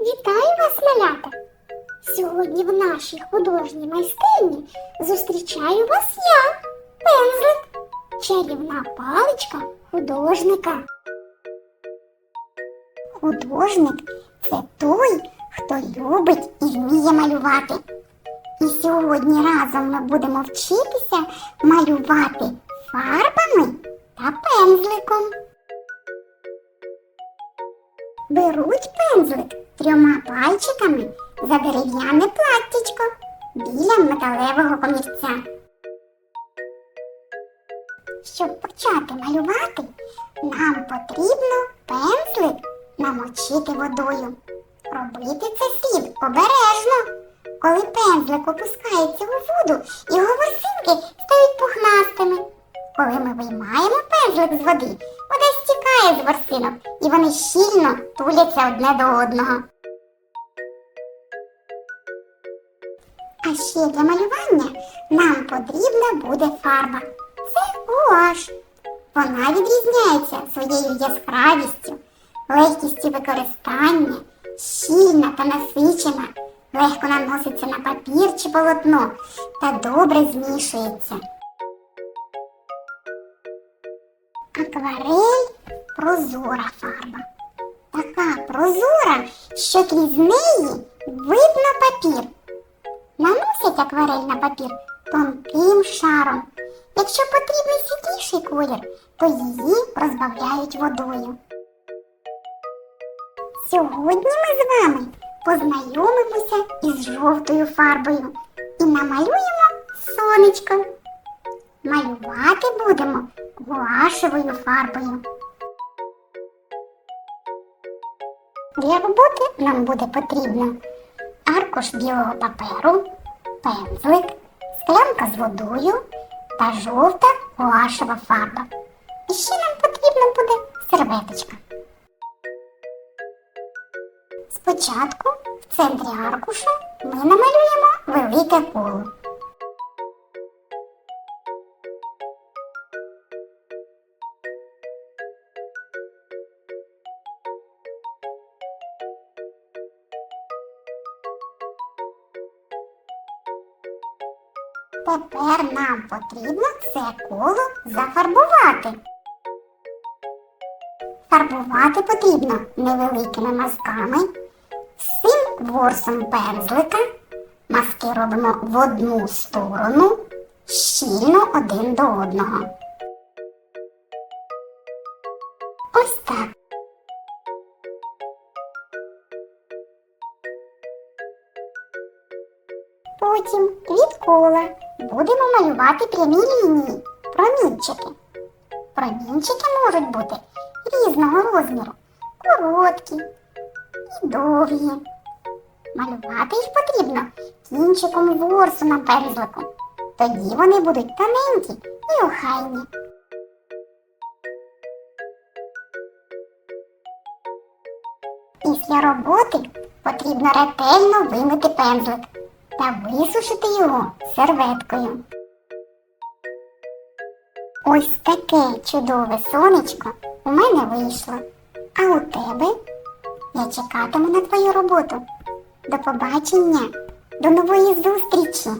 Вітаю вас, малята! Сьогодні в нашій художній майстерні зустрічаю вас я, пензлик, чарівна паличка художника. Художник це той, хто любить і вміє малювати. І сьогодні разом ми будемо вчитися малювати фарбами та пензликом. Беруть пензлик трьома пальчиками за дерев'яне платтячко біля металевого комірця. Щоб почати малювати, нам потрібно пензлик намочити водою. Робити це слід обережно. Коли пензлик опускається у воду, його ворсинки стають пухнастими. Коли ми виймаємо пензлик з води, вода стікає з ворсинок і вони щільно туляться одне до одного. А ще для малювання нам потрібна буде фарба. Це гуаш. Вона відрізняється своєю яскравістю, легкістю використання, щільна та насичена, легко наноситься на папір чи полотно та добре змішується. Акварель прозора фарба. Така прозора, що крізь неї видно папір. Наносять акварель на папір тонким шаром. Якщо потрібний світліший колір, то її розбавляють водою. Сьогодні ми з вами познайомимося із жовтою фарбою і намалюємо сонечко. Малювати будемо гуашевою фарбою. Для роботи нам буде потрібно аркуш білого паперу, пензлик, склянка з водою та жовта гуашева фарба. І ще нам потрібна буде серветочка. Спочатку в центрі аркуша ми намалюємо велике коло. Тепер нам потрібно це коло зафарбувати. Фарбувати потрібно невеликими мазками. З цим ворсом пензлика мазки робимо в одну сторону, щільно один до одного. Ось так. Потім від кола будемо малювати прямі лінії, промінчики. Промінчики можуть бути різного розміру, короткі і довгі. Малювати їх потрібно кінчиком ворсу на пензлику. Тоді вони будуть тоненькі і охайні. Після роботи потрібно ретельно вимити пензлик та висушити його серветкою. Ось таке чудове сонечко у мене вийшло. А у тебе я чекатиму на твою роботу. До побачення, до нової зустрічі!